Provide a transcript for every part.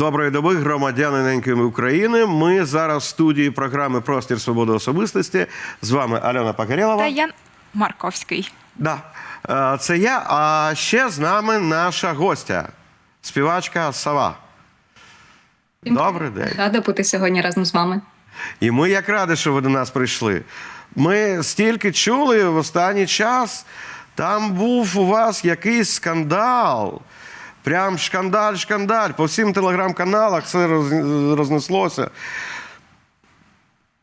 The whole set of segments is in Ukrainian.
Доброї доби, громадяни України. Ми зараз в студії програми Простір свободи особистості. З вами Альона Погорєлова. Та Ян Марковський. Да. Е, Це я. А ще з нами наша гостя, співачка Сава. Добрий день. Рада бути сьогодні разом з вами. І ми як раді, що ви до нас прийшли. Ми стільки чули в останній час. Там був у вас якийсь скандал. Прям шкандаль, шкандаль. По всім телеграм-каналах це рознеслося.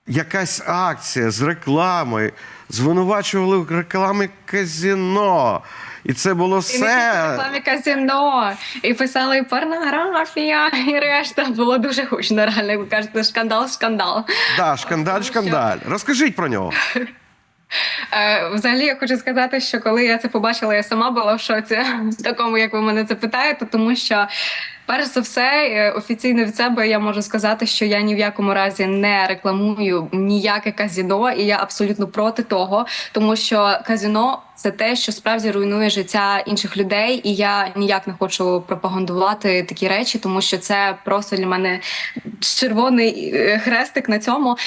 Якась акція з реклами. Звинувачували в рекламі казіно. І це було І не все. рекламі казино, і писали порнографія, і решта було дуже гучно. Реально, ви кажете, скандал, скандал. Да, шкандаль, шкандаль. Розкажіть про нього. Е, взагалі, я хочу сказати, що коли я це побачила, я сама була в шоці такому, як ви мене це питаєте, тому що. Перш за все, е, офіційно від себе я можу сказати, що я ні в якому разі не рекламую ніяке казіно, і я абсолютно проти того, тому що казіно це те, що справді руйнує життя інших людей, і я ніяк не хочу пропагандувати такі речі, тому що це просто для мене червоний е, хрестик на цьому.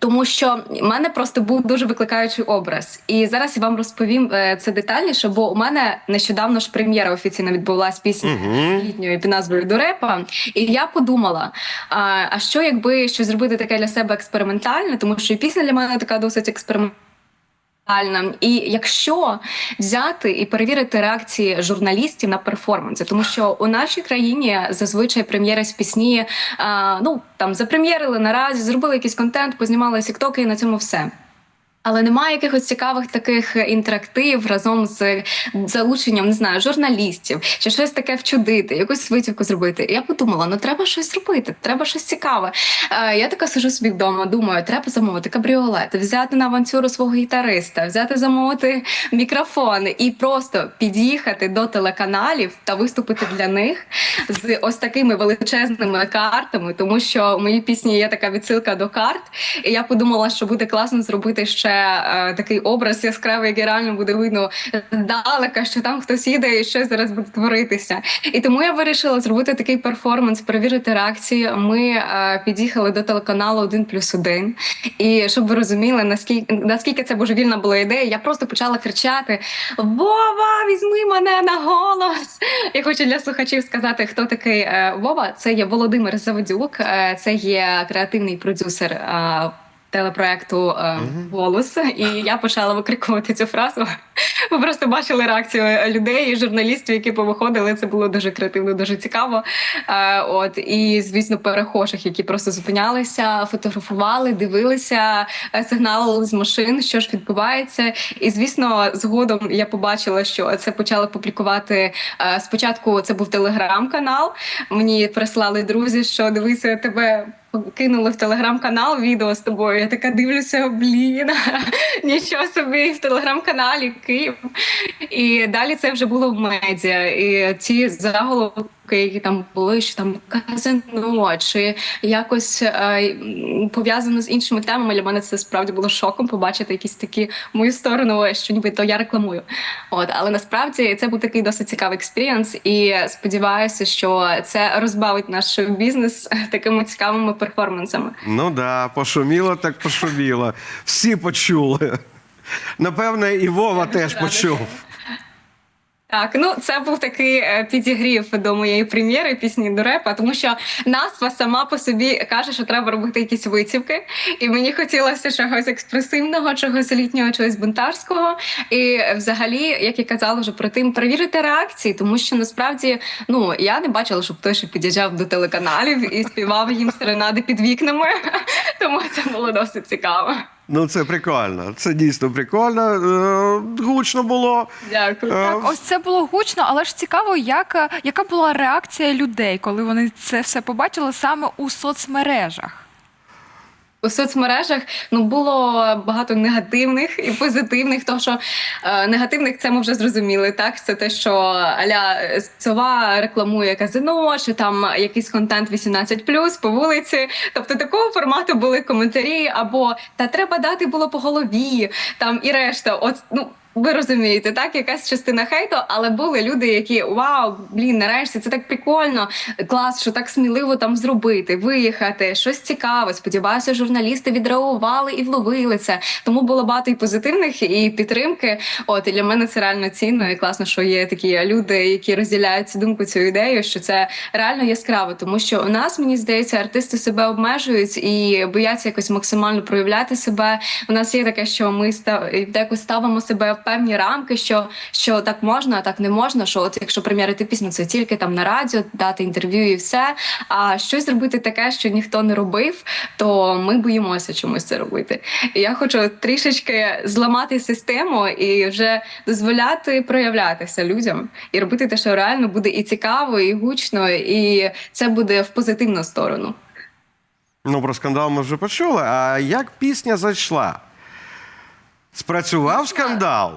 Тому що в мене просто був дуже викликаючий образ, і зараз я вам розповім е, це детальніше. Бо у мене нещодавно ж прем'єра офіційно відбулася пісня Мгм. літньої під назвою Дурепа. І я подумала: а, що якби щось зробити таке для себе експериментальне, тому що пісня для мене така досить експериментальна. І якщо взяти і перевірити реакції журналістів на перформанси, тому що у нашій країні зазвичай прем'єри з пісні а, ну там запрем'єрили наразі, зробили якийсь контент, познімали сіктоки і на цьому все. Але немає якихось цікавих таких інтерактив разом з залученням, не знаю, журналістів чи щось таке вчудити, якусь витівку зробити. І я подумала, ну треба щось зробити, треба щось цікаве. Е, я така сижу собі вдома, думаю, треба замовити кабріолет, взяти на авантюру свого гітариста, взяти замовити мікрофон і просто під'їхати до телеканалів та виступити для них з ось такими величезними картами, тому що в моїй пісні є така відсилка до карт. І я подумала, що буде класно зробити ще е, такий образ яскравий, який реально буде видно здалека, що там хтось їде і щось зараз буде творитися. І тому я вирішила зробити такий перформанс, перевірити реакції. Ми е, під'їхали до телеканалу 1 плюс 1. І щоб ви розуміли, наскільки наскільки це божевільна була ідея, я просто почала кричати: Вова, візьми мене на голос! Я хочу для слухачів сказати, хто такий е, Вова. Це є Володимир Заводюк, е, це є креативний продюсер. Е, Телепроекту е, голос, і я почала викрикувати цю фразу. Ви просто бачили реакцію людей і журналістів, які повиходили. Це було дуже креативно, дуже цікаво. Е, от і звісно, перехожих, які просто зупинялися, фотографували, дивилися, е, сигналили з машин, що ж відбувається. І звісно, згодом я побачила, що це почали публікувати. е, Спочатку це був телеграм-канал. Мені прислали друзі, що дивися тебе. Кинули в телеграм-канал відео з тобою. Я така дивлюся, блін, нічого собі в телеграм-каналі Київ. І далі це вже було в медіа. І ці заголовки, які там були, що там казино, чи якось е, пов'язано з іншими темами. Для мене це справді було шоком побачити якісь такі мою сторону, що ніби то я рекламую. От, але насправді це був такий досить цікавий експірієнс, і сподіваюся, що це розбавить наш бізнес такими цікавими перформансами. Ну да, пошуміло, так пошуміло. Всі почули. Напевне, і Вова теж почув. Так, ну це був такий е, підігрів до моєї прем'єри пісні до репа, тому що назва сама по собі каже, що треба робити якісь витівки, і мені хотілося чогось експресивного, чогось літнього, чогось бунтарського. І взагалі, як я казала вже про тим, перевірити реакції, тому що насправді ну я не бачила, щоб хтось ще під'їжджав до телеканалів і співав їм серенади під вікнами. Тому це було досить цікаво. Ну, це прикольно. Це дійсно прикольно. Е, Гучно було. Дякую. Е, Так, ось це було гучно, але ж цікаво, як, е, яка була реакція людей, коли вони це все побачили саме у соцмережах. У соцмережах ну було багато негативних і позитивних. тому що е, негативних це ми вже зрозуміли. Так, це те, що аля сова рекламує казино, чи там якийсь контент 18+, по вулиці. Тобто такого формату були коментарі, або та треба дати було по голові, там і решта. От ну ви розумієте, так, якась частина хейту, але були люди, які вау, блін, нарешті це так прикольно, клас, що так сміливо там зробити, виїхати, щось цікаве. Сподіваюся, журналісти відреагували і вловили це. Тому було багато і позитивних, і підтримки. От і для мене це реально цінно і класно, що є такі люди, які розділяють цю думку, цю ідею, що це реально яскраво, тому що у нас мені здається, артисти себе обмежують і бояться якось максимально проявляти себе. У нас є таке, що ми став якось ставимо себе певні рамки, що, що так можна, а так не можна. Що от якщо прем'єрити пісню, це тільки там на радіо, дати інтерв'ю і все. А щось зробити таке, що ніхто не робив, то ми боїмося чомусь це робити. І я хочу трішечки зламати систему і вже дозволяти проявлятися людям і робити те, що реально буде і цікаво, і гучно, і це буде в позитивну сторону. Ну, про скандал ми вже почули. А як пісня зайшла? Спрацював скандал?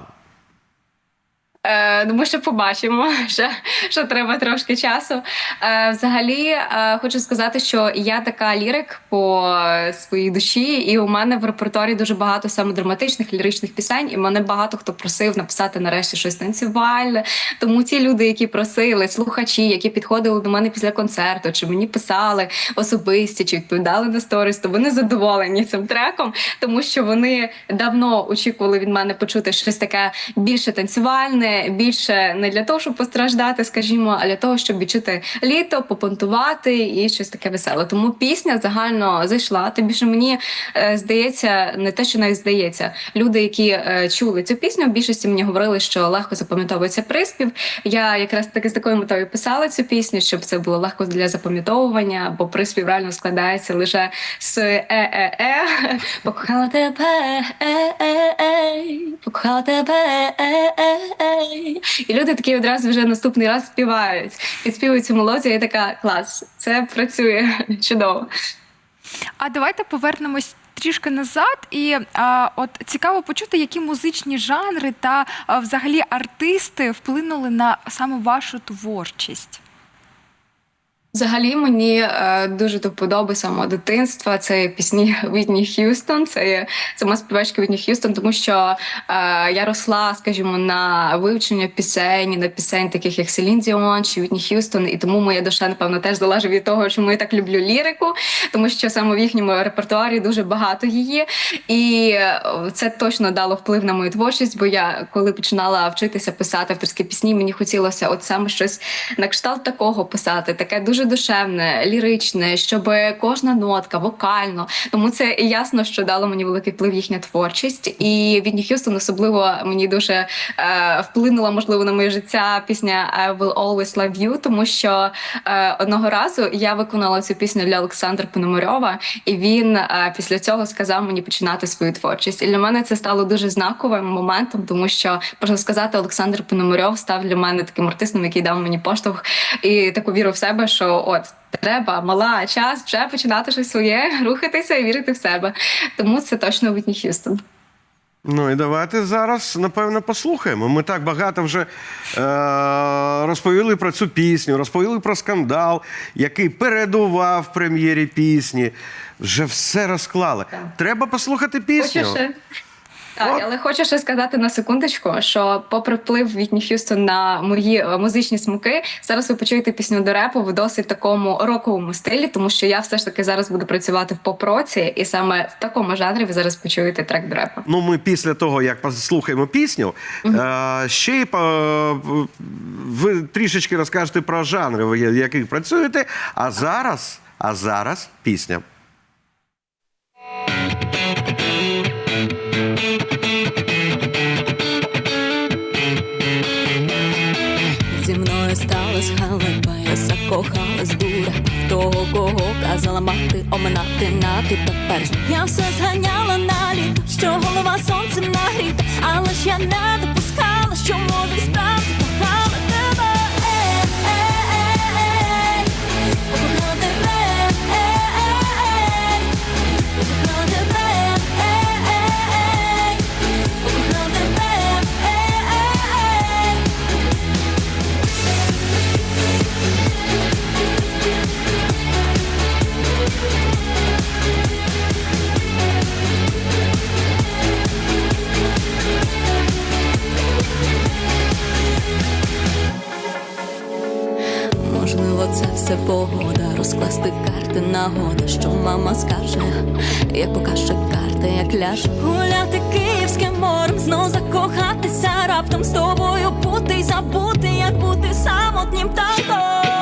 Е, тому що побачимо, що, що треба трошки часу. Е, взагалі, е, хочу сказати, що я така лірик по своїй душі, і у мене в репертуарі дуже багато саме драматичних ліричних пісень, і мене багато хто просив написати нарешті щось танцювальне. Тому ті люди, які просили, слухачі, які підходили до мене після концерту, чи мені писали особисті, чи відповідали на сторіс, то вони задоволені цим треком, тому що вони давно очікували від мене почути щось таке більше танцювальне більше не для того, щоб постраждати, скажімо, а для того, щоб відчути літо, попонтувати і щось таке веселе. Тому пісня загально зайшла. Тим більше мені е, здається, не те, що навіть здається, люди, які е, чули цю пісню, в більшості мені говорили, що легко запам'ятовується приспів. Я якраз таки з такою метою писала цю пісню, щоб це було легко для запам'ятовування, бо приспів реально складається лише з е-е-е. Покохала тебе, е-е-е, покохала тебе. І люди такі одразу вже наступний раз співають. Підспівують цю мелодію, і така клас. Це працює чудово. А давайте повернемось трішки назад, і а, от цікаво почути, які музичні жанри та а, взагалі артисти вплинули на саме вашу творчість. Взагалі мені е, дуже до вподоби самого дитинства. Це пісні Вітні Х'юстон. Це є сама співачка Вітні Х'юстон, тому що е, я росла, скажімо, на вивчення пісень, на пісень, таких як Селін Діон чи Вітні Х'юстон, і тому моя душа, напевно, теж залежить від того, чому я так люблю лірику, тому що саме в їхньому репертуарі дуже багато її. І е, це точно дало вплив на мою творчість, бо я коли починала вчитися писати авторські пісні, мені хотілося от саме щось на кшталт такого писати, таке дуже душевне, ліричне, щоб кожна нотка, вокально. Тому це ясно, що дало мені великий вплив їхня творчість. І Відні Х'юстон особливо мені дуже е, вплинула, можливо, на моє життя пісня I Will Always Love You, тому що е, одного разу я виконала цю пісню для Олександра Пономарьова, і він е, після цього сказав мені починати свою творчість. І для мене це стало дуже знаковим моментом, тому що можна сказати, Олександр Пономарьов став для мене таким артистом, який дав мені поштовх і таку віру в себе, що от треба мала час вже починати щось своє, рухатися і вірити в себе. Тому це точно Вітні Х'юстон. Ну і давайте зараз, напевно, послухаємо. Ми так багато вже е- розповіли про цю пісню, розповіли про скандал, який передував прем'єрі пісні. Вже все розклали. Так. Треба послухати пісню. Хочу ще... Так, але хочу ще сказати на секундочку, що попри вплив Вітні Х'юстон на мої е, музичні смаки, зараз ви почуєте пісню до репу в досить такому роковому стилі, тому що я все ж таки зараз буду працювати в поп-році, і саме в такому жанрі ви зараз почуєте трек до репу. Ну, ми після того, як послухаємо пісню, е- ще й по- ви трішечки розкажете про жанри, в яких працюєте. А зараз, а зараз пісня. Мною сталась халепа, закохалась дура. В того, кого казала мати оминати на ти тепер? Я все зганяла на літо, що голова сонцем нагріта, але ж я не допускала, що може справді як покаже карти, як ляж гуляти київським морем, знов закохатися, раптом з тобою бути й забути, як бути самотнім танком.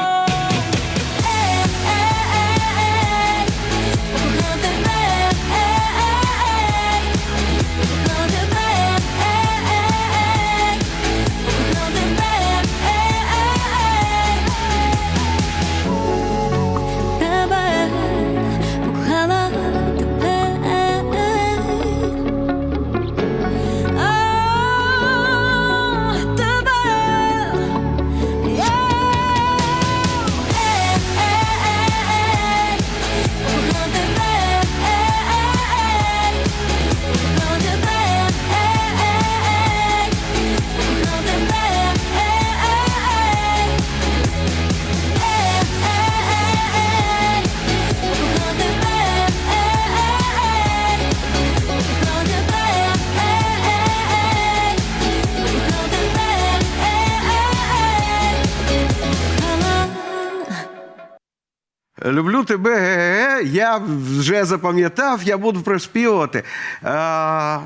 Люблю тебе, ге-ге-ге. я вже запам'ятав, я буду приспівувати. А,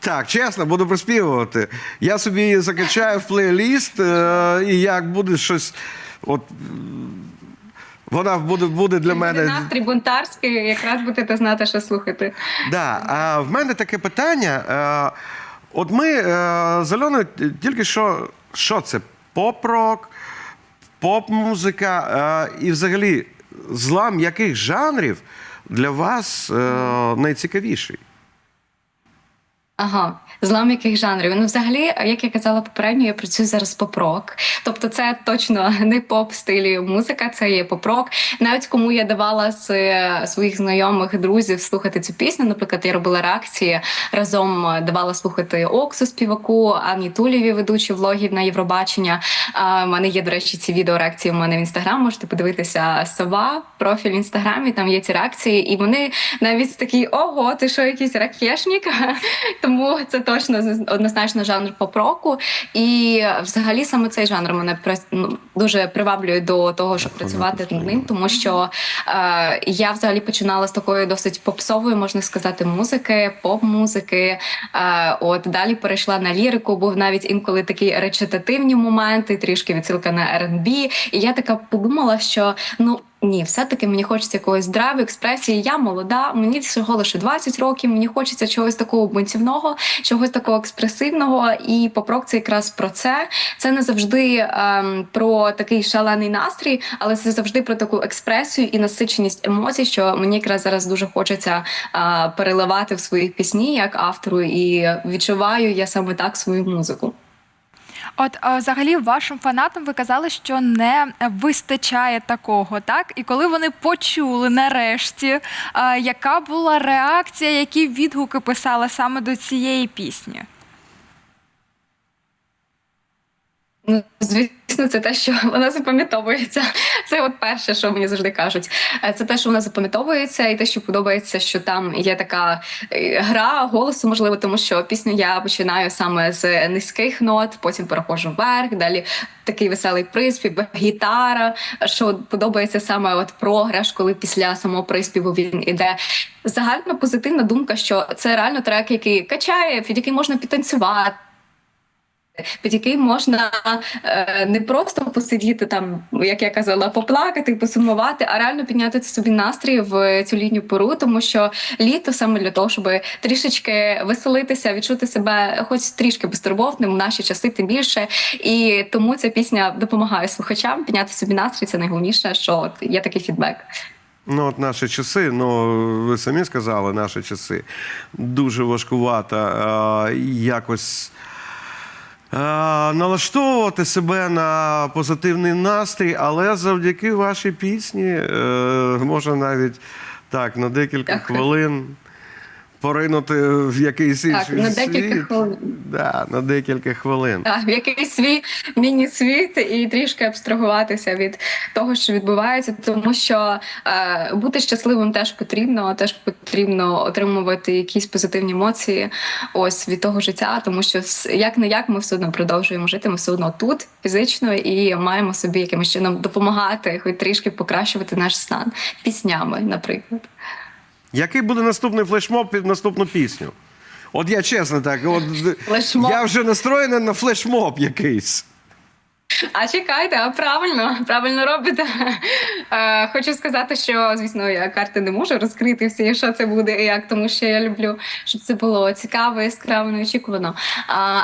так, чесно, буду приспівувати. Я собі закачаю в плейліст, е, і як буде щось. От, вона буде, буде для мене. настрій бунтарський, якраз будете знати, що слухати. Да, а в мене таке питання. Е, от ми е, з Альоною тільки що, що це? Поп-рок, поп-музика е, і взагалі злам яких жанрів для вас е, найцікавіший? Ага, злам яких жанрів? Ну, взагалі, як я казала попередньо, я працюю зараз поп-рок. Тобто, це точно не поп стилі музика, це є поп-рок. Навіть кому я давала з е, своїх знайомих друзів слухати цю пісню. Наприклад, я робила реакції разом е, давала слухати Оксу співаку, Ані Тулєві, ведучу влогів на Євробачення. В мене є, до речі, ці відеореакції у мене в інстаграм. Можете подивитися сова, профіль в інстаграмі. Там є ці реакції, і вони навіть такі: ого, ти що, якийсь ракешник? Тому це точно однозначно жанр поп-року. І взагалі саме цей жанр мене ну, дуже приваблює до того, щоб працювати над ним, тому що е, я взагалі починала з такої досить попсової, можна сказати, музики, поп-музики. Е, от далі перейшла на лірику, був навіть інколи такі речитативні моменти, трішки відсилка на R&B. І я така подумала, що ну. Ні, все-таки мені хочеться якоїсь драйву, експресії. Я молода, мені всього лише 20 років. Мені хочеться чогось такого бунтівного, чогось такого експресивного. І попрок це якраз про це. Це не завжди ем, про такий шалений настрій, але це завжди про таку експресію і насиченість емоцій, що мені якраз зараз дуже хочеться е, переливати в своїх пісні як автору, і відчуваю я саме так свою музику. От е, взагалі вашим фанатам ви казали, що не вистачає такого, так? І коли вони почули нарешті, е, яка була реакція, які відгуки писали саме до цієї пісні? Ну, звісно, це те, що вона запам'ятовується. Це от перше, що мені завжди кажуть. Е, Це те, що вона запам'ятовується, і те, що подобається, що там є така е, гра голосу, можливо, тому що пісню я починаю саме з низьких нот, потім переходжу вверх, далі такий веселий приспів, гітара. Що подобається саме от програш, коли після самого приспіву він іде. Загальна позитивна думка, що це реально трек, який качає, під який можна підтанцювати під який можна е, не просто посидіти там, як я казала, поплакати, посумувати, а реально підняти собі настрій в цю літню пору, тому що літо саме для того, щоб трішечки веселитися, відчути себе хоч трішки безтурботним в наші часи, тим більше. І тому ця пісня допомагає слухачам підняти собі настрій. Це найголовніше, що є такий фідбек. Ну, от наші часи, ну ви самі сказали, наші часи дуже важкувато якось налаштовувати себе на позитивний настрій, але завдяки вашій пісні може можна навіть так на декілька хвилин поринути в якийсь Так, інший на декілька світ. хвилин. Да, на декілька хвилин. Так, в якийсь свій міні-світ і трішки абстрагуватися від того, що відбувається, тому що е, бути щасливим теж потрібно, теж потрібно отримувати якісь позитивні емоції ось від того життя, тому що як не як ми все одно продовжуємо жити, ми все одно тут фізично і маємо собі якимось чином допомагати, хоч трішки покращувати наш стан піснями, наприклад. Який буде наступний флешмоб під наступну пісню? От я чесно так, от Флешмоб. я вже настроєний на флешмоб якийсь. А чекайте, а правильно, правильно робите. Е, хочу сказати, що звісно я карти не можу розкрити всі, що це буде і як, тому що я люблю, щоб це було цікаво, яскраво, неочікувано.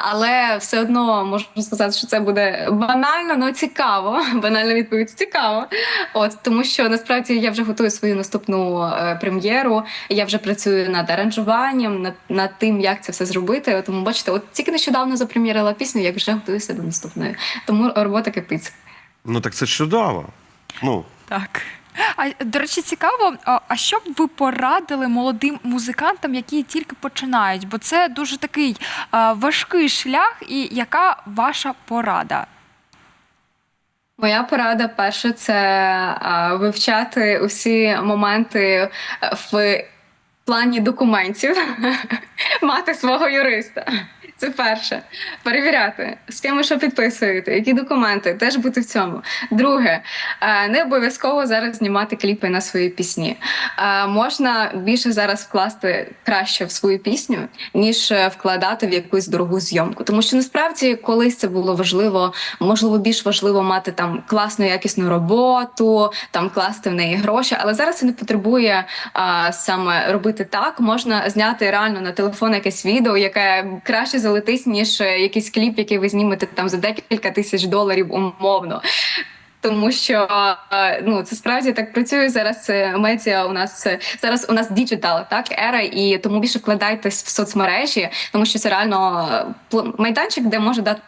Але все одно можу сказати, що це буде банально, але цікаво. Банальна відповідь цікаво. От тому, що насправді я вже готую свою наступну е, прем'єру. Я вже працюю над аранжуванням, над, над тим, як це все зробити. Тому бачите, от тільки нещодавно запрем'єрила пісню, як вже готуюся до наступної. Тому робота кипить. Ну так це чудово. Ну, Так. А до речі, цікаво, а що б ви порадили молодим музикантам, які тільки починають? Бо це дуже такий а, важкий шлях, і яка ваша порада? Моя порада перше це а, вивчати усі моменти е, в плані документів, мати свого юриста. Це перше. Перевіряти, з ким ви що підписуєте, які документи, теж бути в цьому. Друге, е, не обов'язково зараз знімати кліпи на свої пісні. Е, Можна більше зараз вкласти краще в свою пісню, ніж е, вкладати в якусь дорогу зйомку. Тому що насправді колись це було важливо, можливо, більш важливо мати там класну якісну роботу, там класти в неї гроші. Але зараз це не потребує саме робити так. Можна зняти реально на телефон якесь відео, яке краще залетить, ніж е, якийсь кліп, який ви знімете там за декілька тисяч доларів умовно. Тому що е, ну це справді так працює зараз. е, Медіа у нас зараз у нас діджитал, так ера, і тому більше вкладайтесь в соцмережі, тому що це реально майданчик, де може дати.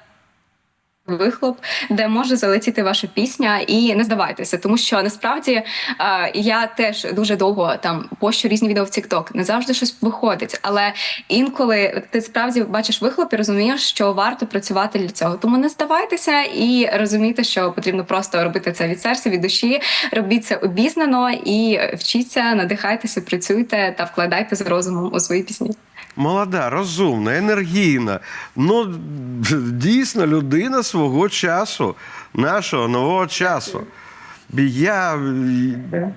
Вихлоп, де може залетіти ваша пісня, і не здавайтеся, тому що насправді е, я теж дуже довго там пощу різні відео в TikTok, не завжди щось виходить. Але інколи ти справді бачиш вихлоп і розумієш, що варто працювати для цього. Тому не здавайтеся і розумійте, що потрібно просто робити це від серця, від душі, робіть це обізнано і вчіться, надихайтеся, працюйте та вкладайте з розумом у свої пісні. Молода, розумна, енергійна. Ну, дійсно, людина свого часу, нашого нового часу. Я,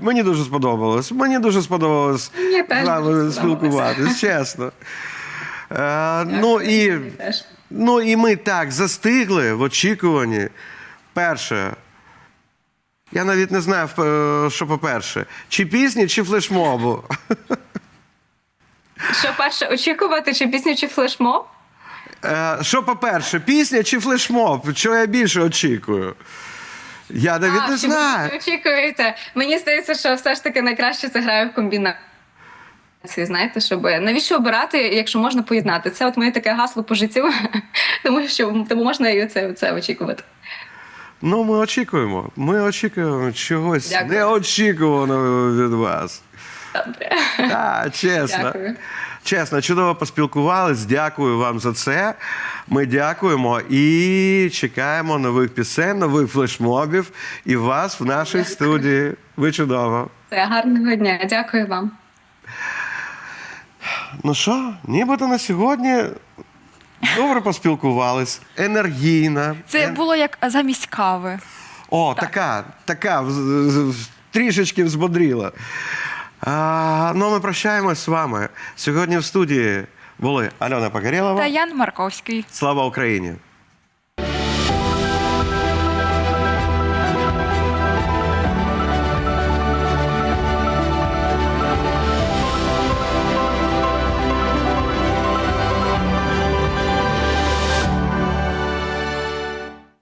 мені дуже сподобалось. Мені дуже сподобалось з вами дуже спілкуватись, чесно. Е, ну, і, ну і ми так застигли в очікуванні. Перше. Я навіть не знаю, е, що по-перше, чи пісні, чи флешмобу. Що перше очікувати, чи пісню, чи флешмоб? Е, Що по-перше, пісня чи флешмоб? Чого я більше очікую? Я навіть не що ви знаю. очікуєте. Мені здається, що все ж таки найкраще це грає в комбінації. Знаєте, щоб навіщо обирати, якщо можна поєднати? Це от моє таке гасло по життю, тому що тому можна і це, це очікувати. Ну, ми очікуємо. Ми очікуємо чогось Дякую. неочікуваного від вас. Добре. Так, чесно. Дякую. Чесно, чудово поспілкувались. Дякую вам за це. Ми дякуємо і чекаємо нових пісень, нових флешмобів і вас в нашій Дякую. студії. Ви чудово. Це гарного дня. Дякую вам. Ну що, нібито на сьогодні добре поспілкувались. Енергійна. Це було як замість кави. О, така, така, в- з- з- трішечки взбодріла. А, ну, ми прощаємось з вами. Сьогодні в студії були Альона Погорєлова. Та Ян Марковський. Слава Україні!